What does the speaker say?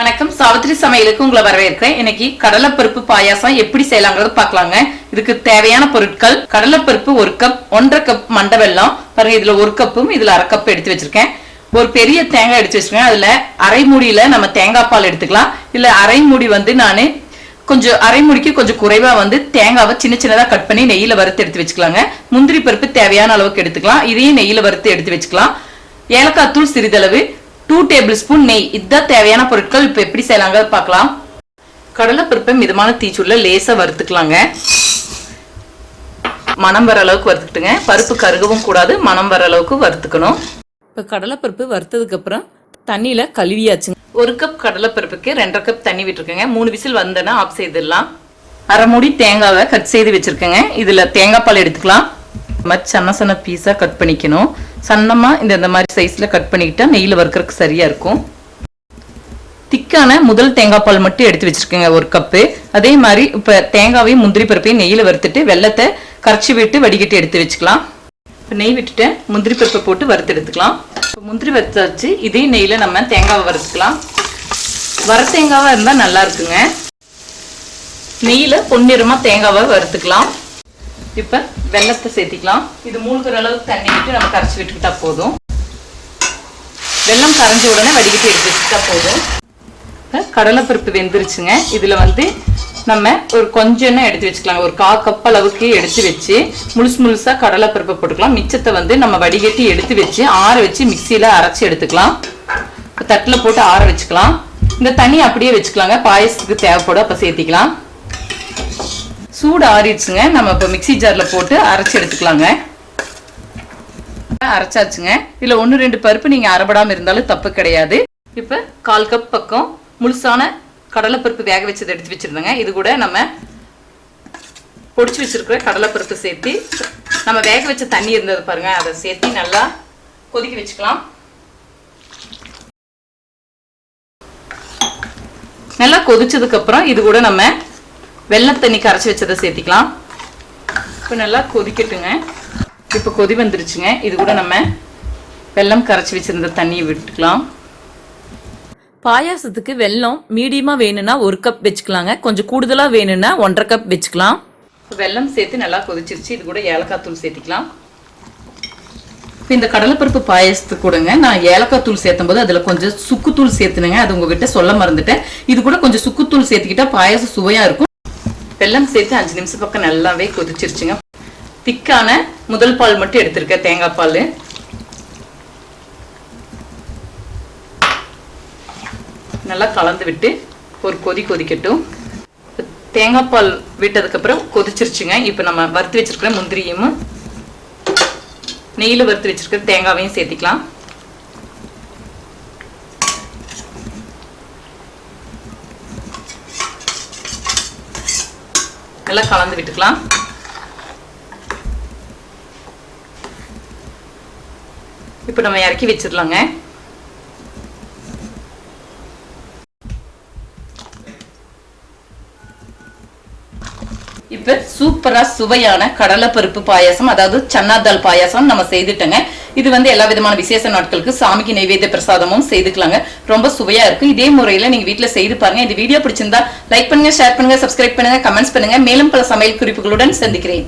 வணக்கம். சாவித்திரி சமையலுக்கு உங்களை வரவேற்கிறேன். இன்னைக்கு கடலைப்பருப்பு பாயாசம் எப்படி செய்யலாங்கிறது பார்க்கலாங்க. இதுக்கு தேவையான பொருட்கள் கடலைப்பருப்பு ஒரு கப் ஒன்றரை கப் மண்டை வெள்ளம் பாருங்க இதுல ஒரு கப்பும் இதுல அரை கப் எடுத்து வச்சிருக்கேன். ஒரு பெரிய தேங்காய் எடுத்து வச்சிருக்கேன். அதுல அரை மூடியில நம்ம தேங்காய் பால் எடுத்துக்கலாம். இல்ல அரை மூடி வந்து நானு கொஞ்சம் அரை முடிக்கு கொஞ்சம் குறைவா வந்து தேங்காவை சின்ன சின்னதா கட் பண்ணி நெய்யில வறுத்து எடுத்து வச்சுக்கலாங்க. முந்திரி பருப்பு தேவையான அளவுக்கு எடுத்துக்கலாம். இதையும் நெய்யில வறுத்து எடுத்து வச்சுக்கலாம். ஏலக்காய் தூள் சிறிதளவு டூ டேபிள் ஸ்பூன் நெய். இதுதான் தேவையான பொருட்கள். இப்போ எப்படி செய்யலாங்க பார்க்கலாம். கடலைப்பருப்பை மிதமான தீச்சூள்ல லேசாக வறுத்துக்கலாங்க. மணம் வர அளவுக்கு வறுத்துக்கிட்டுங்க. பருப்பு கருகவும் கூடாது. மணம் வர அளவுக்கு வறுத்துக்கணும். இப்போ கடலைப்பருப்பு வறுத்ததுக்கு அப்புறம் கழுவியாச்சுங்க. ஒரு கப் கடலைப்பருப்புக்கு ரெண்டரை கப் தண்ணி விட்டுருக்கேங்க. மூணு விசில் வந்தேன்னா ஆஃப் செய்திடலாம். அரை மூடி தேங்காவை கட் செய்து வச்சுருக்கேங்க. இதில் தேங்காய் பால் எடுத்துக்கலாம். மாதிரி சன்ன சன்ன பீஸாக கட் பண்ணிக்கணும். சன்னமாக இந்த இந்த மாதிரி சைஸில் கட் பண்ணிக்கிட்டா நெய்யில் வறுக்கிறதுக்கு சரியாக இருக்கும். திக்கான முதல் தேங்காய் பால் மட்டும் எடுத்து வச்சுருக்கேங்க ஒரு கப்பு அதே மாதிரி இப்போ தேங்காவையும் முந்திரி பருப்பையும் நெய்யில் வறுத்துட்டு வெள்ளத்தை கரைச்சி விட்டு வடிகட்டி எடுத்து வச்சுக்கலாம். இப்போ நெய் விட்டுட்டு முந்திரி பருப்பை போட்டு வறுத்து எடுத்துக்கலாம். இப்போ முந்திரி வறுத்தாச்சு இதே நெய்யில் நம்ம தேங்காவை வறுத்துக்கலாம். வர தேங்காவாக இருந்தால் நல்லா இருக்குங்க. நெய்யில் பொன்னிறமாக தேங்காவை வறுத்துக்கலாம். இப்போ வெள்ளத்தை சேர்த்திக்கலாம். இது மூழ்கிற அளவுக்கு தண்ணி விட்டு நம்ம கரைச்சி விட்டுக்கிட்டா போதும். வெள்ளம் கரைஞ்ச உடனே வடிகட்டி எடுத்து வச்சுக்கிட்டா போதும். இப்போ கடலைப்பருப்பு வெந்துருச்சுங்க. இதில் வந்து நம்ம ஒரு கொஞ்சம் எடுத்து வச்சுக்கலாம். ஒரு கா கப் அளவுக்கு எடுத்து வச்சு முழுசு முழுசா கடலைப்பருப்பை போட்டுக்கலாம். மிச்சத்தை வந்து நம்ம வடிகட்டி எடுத்து வச்சு ஆற வச்சு மிக்சியில் அரைச்சி எடுத்துக்கலாம். தட்டில் போட்டு ஆற வச்சுக்கலாம். இந்த தண்ணி அப்படியே வச்சுக்கலாங்க. பாயசத்துக்கு தேவைப்படும் அப்போ சேர்த்திக்கலாம். சூடு ஆறிடுச்சுங்க. நம்ம இப்போ மிக்ஸி ஜாரில் போட்டு அரைச்சி எடுத்துக்கலாங்க. அரைச்சாச்சுங்க. இதில் ஒன்று ரெண்டு பருப்பு நீங்கள் அரைபடாமல் இருந்தாலும் தப்பு கிடையாது. இப்போ கால் கப் பக்கம் முழுசான கடலைப்பருப்பு வேக வச்சதை எடுத்து வச்சிருந்தேங்க. இது கூட நம்ம பொடிச்சு வச்சிருக்கிற கடலைப்பருப்பு சேர்த்து நம்ம வேக வச்ச தண்ணி இருந்தது பாருங்கள் அதை சேர்த்து நல்லா கொதிக்க வச்சுக்கலாம். நல்லா கொதிச்சதுக்கப்புறம் இது கூட நம்ம வெள்ளை தண்ணி கரைச்சி வச்சதை சேர்த்திக்கலாம். இப்போ நல்லா கொதிக்கட்டுங்க. இப்போ கொதி வந்துருச்சுங்க. இது கூட நம்ம வெல்லம் கரைச்சி வச்சிருந்த தண்ணியை விட்டுக்கலாம். பாயாசத்துக்கு வெல்லம் மீடியமா வேணும்னா ஒரு கப் வச்சுக்கலாங்க. கொஞ்சம் கூடுதலா வேணும்னா ஒன்றரை கப் வச்சுக்கலாம். வெல்லம் சேர்த்து நல்லா கொதிச்சிருச்சு. இது கூட ஏலக்காய் தூள் சேர்த்திக்கலாம். இப்போ இந்த கடலைப்பருப்பு பாயசத்துக்கு கூடங்க நான் ஏலக்காய் தூள் சேர்த்தும் போது அதில் கொஞ்சம் சுக்குத்தூள் சேர்த்துனுங்க. அது உங்ககிட்ட சொல்ல மறந்துட்டேன். இது கூட கொஞ்சம் சுக்குத்தூள் சேர்த்துக்கிட்டா பாயாசம் சுவையா இருக்கும். வெல்லம் சேர்த்து அஞ்சு நிமிஷம் பக்கம் நல்லாவே கொதிச்சிருச்சுங்க. திக்கான முதல் பால் மட்டும் எடுத்திருக்கேன் தேங்காய் பால். நல்லா கலந்து விட்டு ஒரு கொதி கொதிக்கட்டும். தேங்காய் பால் விட்டதுக்கப்புறம் கொதிச்சிருச்சுங்க. இப்போ நம்ம வறுத்து வச்சிருக்கிற முந்திரியும் நெய்யில் வறுத்து வச்சிருக்கிற தேங்காவையும் சேர்த்திக்கலாம். நல்லா கலந்து விட்டுக்கலாம். இப்போ நம்ம இறக்கி வச்சிடலாங்க. இப்ப சூப்பரா சுவையான கடலைப்பருப்பு பாயாசம் அதாவது சன்னாதால் பாயாசம் நம்ம செய்துட்டோங்க. இது வந்து எல்லா விதமான விசேஷ நாட்களுக்கு சாமிக்கு நைவேத்திய பிரசாதமும் செய்துக்கலாங்க. ரொம்ப சுவையா இருக்கும். இதே முறையில நீங்க வீட்டில் செய்து பாருங்க. இந்த வீடியோ பிடிச்சிருந்தா லைக் பண்ணுங்க ஷேர் பண்ணுங்க சப்ஸ்கிரைப் பண்ணுங்க கமெண்ட்ஸ் பண்ணுங்க. மேலும் பல சமையல் குறிப்புகளுடன் சந்திக்கிறேன்.